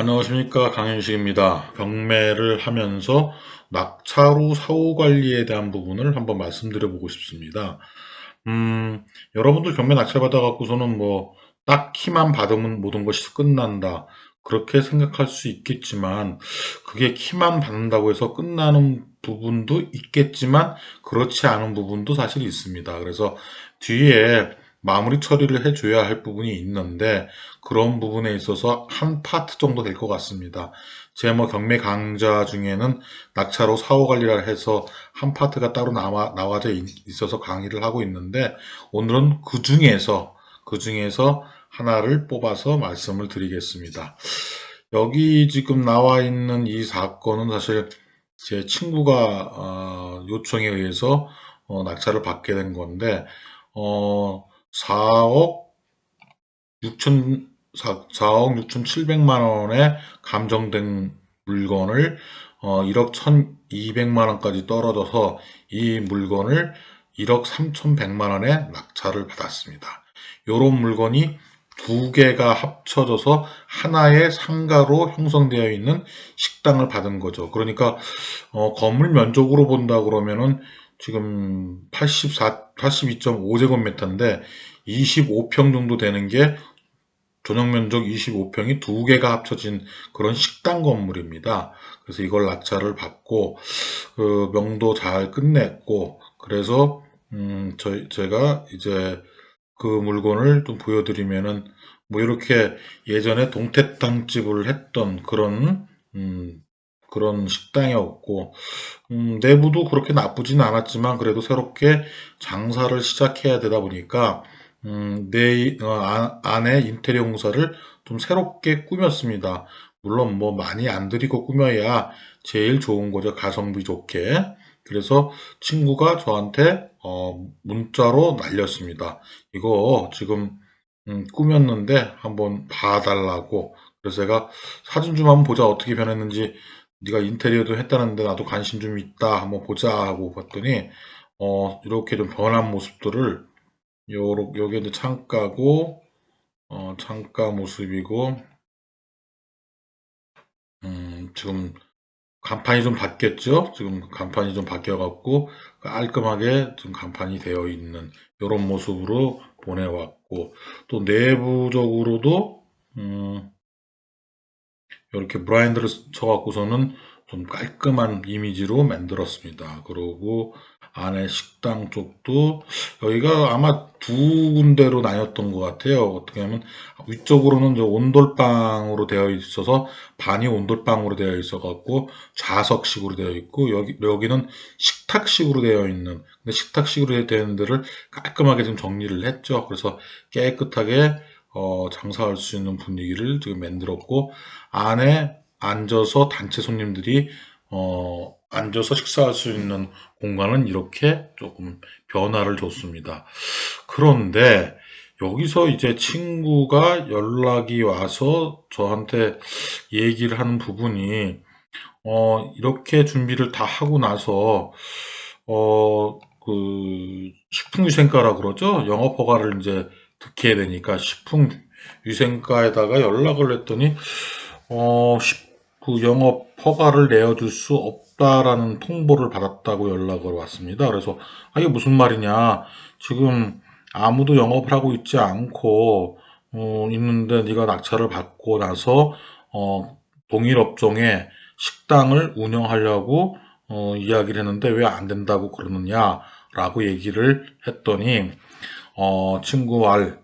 안녕하십니까 강현식입니다. 경매를 하면서 낙차로 사후 관리에 대한 부분을 한번 말씀드려 보고 싶습니다. 음, 여러분들 경매 낙찰 받아 갖고서는 뭐 딱 키만 받으면 모든 것이 끝난다. 그렇게 생각할 수 있겠지만 그게 키만 받는다고 해서 끝나는 부분도 있겠지만 그렇지 않은 부분도 사실 있습니다. 그래서 뒤에 마무리 처리를 해줘야 할 부분이 있는데 그런 부분에 있어서 한 파트 정도 될 것 같습니다. 제 뭐 경매 강좌 중에는 낙차로 사후 관리를 해서 한 파트가 따로 나와, 나와져 있- 있어서 강의를 하고 있는데 오늘은 그 중에서 그 중에서 하나를 뽑아서 말씀을 드리겠습니다. 여기 지금 나와 있는 이 사건은 사실 제 친구가 어, 요청에 의해서 어, 낙찰을 받게 된 건데 어, 4억 6천 4억 6,700만 원에 감정된 물건을 어, 1억 1,200만 원까지 떨어져서 이 물건을 1억 3,100만 원에 낙찰을 받았습니다. 이런 물건이 두 개가 합쳐져서 하나의 상가로 형성되어 있는 식당을 받은 거죠. 그러니까 어, 건물 면적으로 본다 그러면은 지금 84, 82.5제곱미터인데 25평 정도 되는 게 전용 면적 25평이 두 개가 합쳐진 그런 식당 건물입니다. 그래서 이걸 낙찰을 받고 그 명도 잘 끝냈고 그래서 음, 저, 제가 이제 그 물건을 좀 보여드리면은 뭐 이렇게 예전에 동태탕집을 했던 그런 음, 그런 식당이었고 음, 내부도 그렇게 나쁘진 않았지만 그래도 새롭게 장사를 시작해야 되다 보니까 음, 내 어, 안- 안에 인테리어 공사를 좀 새롭게 꾸몄습니다. 물론 뭐 많이 안 들이고 꾸며야 제일 좋은 거죠. 가성비 좋게. 그래서 친구가 저한테 어, 문자로 날렸습니다. 이거 지금 음, 꾸몄는데 한번 봐달라고. 그래서 제가 사진 좀 한번 보자. 어떻게 변했는지. 네가 인테리어도 했다는데 나도 관심 좀 있다. 한번 보자 하고 봤더니 어, 이렇게 좀 변한 모습들을 요러, 요게 이제 창가고, 어, 창가 모습이고, 음, 지금 간판이 좀 바뀌었죠? 지금 간판이 좀 바뀌어갖고, 깔끔하게 좀 간판이 되어 있는 요런 모습으로 보내왔고, 또 내부적으로도, 음, 이렇게 브라인드를 쳐갖고서는 좀 깔끔한 이미지로 만들었습니다. 그리고 안에 식당 쪽도 여기가 아마 두 군데로 나뉘었던 것 같아요. 어떻게 하면 위쪽으로는 온돌방으로 되어 있어서 반이 온돌방으로 되어 있어 갖고 좌석식으로 되어 있고 여기 여기는 식탁식으로 되어 있는 근데 식탁식으로 되어 있는 데를 깔끔하게 좀 정리를 했죠. 그래서 깨끗하게 어, 장사할 수 있는 분위기를 지금 만들었고 안에 앉아서 단체 손님들이 어, 앉아서 식사할 수 있는 공간은 이렇게 조금 변화를 줬습니다. 그런데 여기서 이제 친구가 연락이 와서 저한테 얘기를 하는 부분이 어, 이렇게 준비를 다 하고 나서 어, 그 식품위생과라 그러죠? 영업 허가를 이제 듣게 되니까 식품위생과에다가 연락을 했더니 어, 식- 그 영업 허가를 내어줄 수 없 다라는 통보를 받았다고 연락을 왔습니다. 그래서 아, 이게 무슨 말이냐? 지금 아무도 영업을 하고 있지 않고 어, 있는데 네가 낙찰을 받고 나서 어, 동일 업종에 식당을 운영하려고 어, 이야기를 했는데 왜 안 된다고 그러느냐라고 얘기를 했더니 어, 친구 말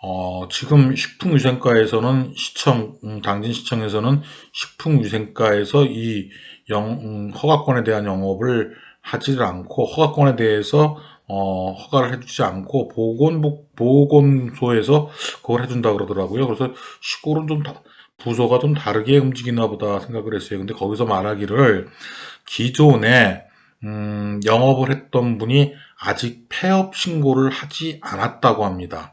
어, 지금 식품위생과에서는 시청, 음, 당진시청에서는 식품위생과에서 이 영, 음, 허가권에 대한 영업을 하지를 않고 허가권에 대해서 어, 허가를 해주지 않고 보건복 보건소에서 그걸 해준다 그러더라고요. 그래서 시골은 좀 다- 부서가 좀 다르게 움직이나 보다 생각을 했어요. 근데 거기서 말하기를 기존에 음, 영업을 했던 분이 아직 폐업 신고를 하지 않았다고 합니다.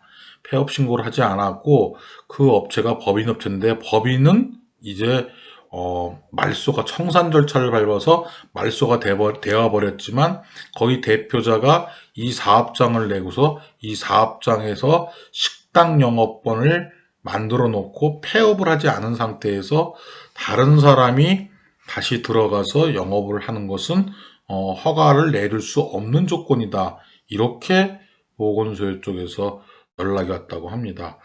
폐업 신고를 하지 않았고 그 업체가 법인 업체인데 법인은 이제 어, 말소가 청산 절차를 밟아서 말소가 되어 버렸지만 거기 대표자가 이 사업장을 내고서 이 사업장에서 식당 영업권을 만들어 놓고 폐업을 하지 않은 상태에서 다른 사람이 다시 들어가서 영업을 하는 것은 어, 허가를 내릴 수 없는 조건이다. 이렇게 보건소유 쪽에서 연락이 왔다고 합니다.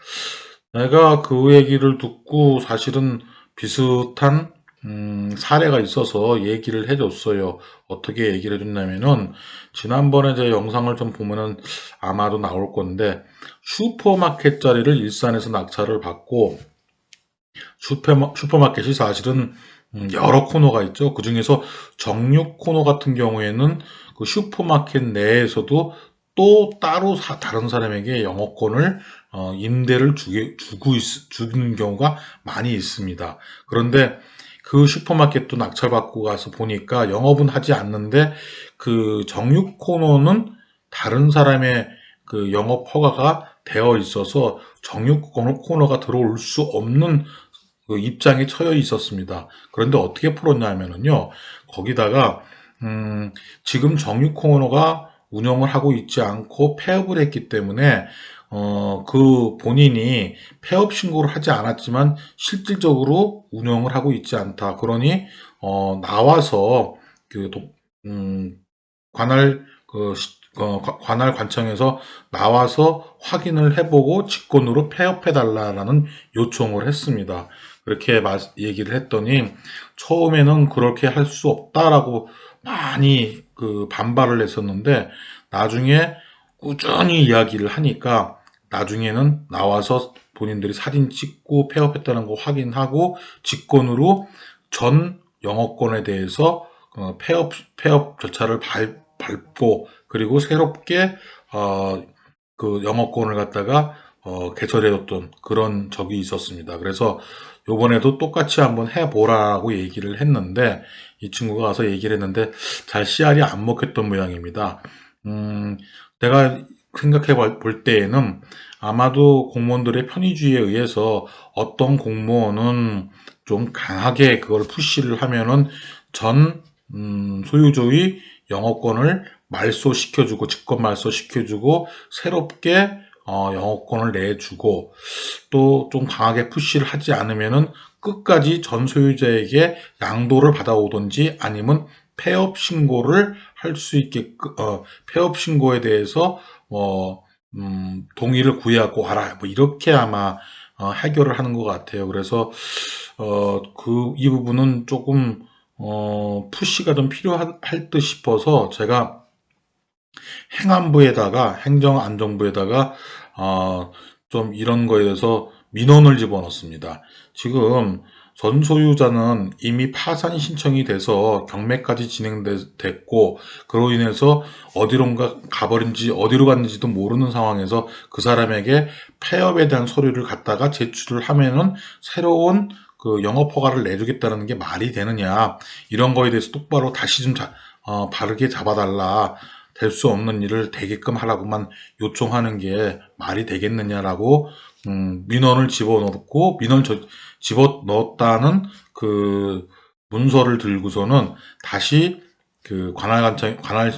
내가 그 얘기를 듣고 사실은 비슷한 음, 사례가 있어서 얘기를 해줬어요. 어떻게 얘기를 해줬냐면은, 지난번에 제 영상을 좀 보면은 아마도 나올 건데, 슈퍼마켓 자리를 일산에서 낙찰을 받고, 슈퍼, 슈퍼마켓이 사실은 음, 여러 코너가 있죠. 그 중에서 정육 코너 같은 경우에는 그 슈퍼마켓 내에서도 또 따로 사, 다른 사람에게 영업권을 어, 임대를 주게, 주고 있, 주는 경우가 많이 있습니다. 그런데 그 슈퍼마켓도 낙찰받고 가서 보니까 영업은 하지 않는데 그 정육 코너는 다른 사람의 그 영업 허가가 되어 있어서 정육 코너가 들어올 수 없는 그 입장에 처해 있었습니다. 그런데 어떻게 풀었냐면요. 거기다가 음, 지금 정육 코너가 운영을 하고 있지 않고 폐업을 했기 때문에 어, 그 본인이 폐업 신고를 하지 않았지만 실질적으로 운영을 하고 있지 않다. 그러니 어, 나와서 그 음, 관할 그 어, 관할 관청에서 나와서 확인을 해보고 직권으로 폐업해달라는 요청을 했습니다. 그렇게 얘기를 했더니 처음에는 그렇게 할 수 없다라고 많이 그 반발을 했었는데 나중에 꾸준히 이야기를 하니까 나중에는 나와서 본인들이 사진 찍고 폐업했다는 거 확인하고 직권으로 전 영업권에 대해서 어, 폐업 폐업 절차를 밟, 밟고 그리고 새롭게 어, 그 영업권을 갖다가 어, 개설해줬던 그런 적이 있었습니다. 그래서 요번에도 똑같이 한번 해보라고 얘기를 했는데 이 친구가 와서 얘기를 했는데 잘 씨알이 안 먹혔던 모양입니다. 음, 내가 생각해 볼 때에는 아마도 공무원들의 편의주의에 의해서 어떤 공무원은 좀 강하게 그걸 푸시를 하면은 전 음, 소유주의 영업권을 말소시켜주고 직권 말소시켜주고 새롭게 어, 영업권을 내주고 또 좀 강하게 푸시를 하지 않으면은 끝까지 전 소유자에게 양도를 받아오든지 아니면 폐업 신고를 할 수 있게 어, 폐업 신고에 대해서 뭐 음, 동의를 구해갖고 와라 뭐 이렇게 아마 어, 해결을 하는 것 같아요. 그래서 어, 그 이 부분은 조금 어, 푸시가 좀 필요할 듯 싶어서 제가 행안부에다가 행정안전부에다가 어, 좀 이런 거에 대해서 민원을 집어넣습니다. 지금 전 소유자는 이미 파산 신청이 돼서 경매까지 진행됐고 그로 인해서 어디론가 가버린지 어디로 갔는지도 모르는 상황에서 그 사람에게 폐업에 대한 서류를 갖다가 제출을 하면은 새로운 그 영업 허가를 내주겠다는 게 말이 되느냐 이런 거에 대해서 똑바로 다시 좀 자, 어, 바르게 잡아달라 될 수 없는 일을 되게끔 하라고만 요청하는 게 말이 되겠느냐라고 음, 민원을 집어넣고 민원을 저, 집어넣었다는 그 문서를 들고서는 다시 그 관할관청 관할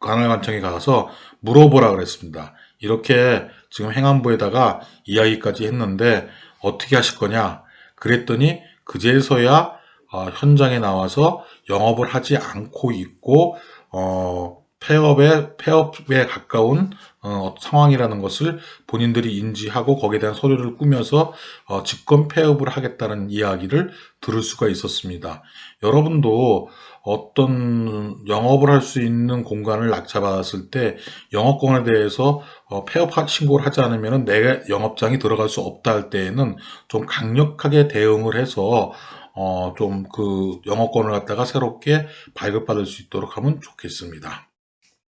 관할관청에 가서 물어보라 그랬습니다. 이렇게 지금 행안부에다가 이야기까지 했는데 어떻게 하실 거냐? 그랬더니 그제서야 어, 현장에 나와서 영업을 하지 않고 있고 어, 폐업에 폐업에 가까운 어, 상황이라는 것을 본인들이 인지하고 거기에 대한 서류를 꾸며서 어, 직권 폐업을 하겠다는 이야기를 들을 수가 있었습니다. 여러분도 어떤 영업을 할 수 있는 공간을 낙찰받았을 때 영업권에 대해서 어, 폐업 신고를 하지 않으면 내 영업장이 들어갈 수 없다 할 때에는 좀 강력하게 대응을 해서 어, 좀 그 영업권을 갖다가 새롭게 발급받을 수 있도록 하면 좋겠습니다.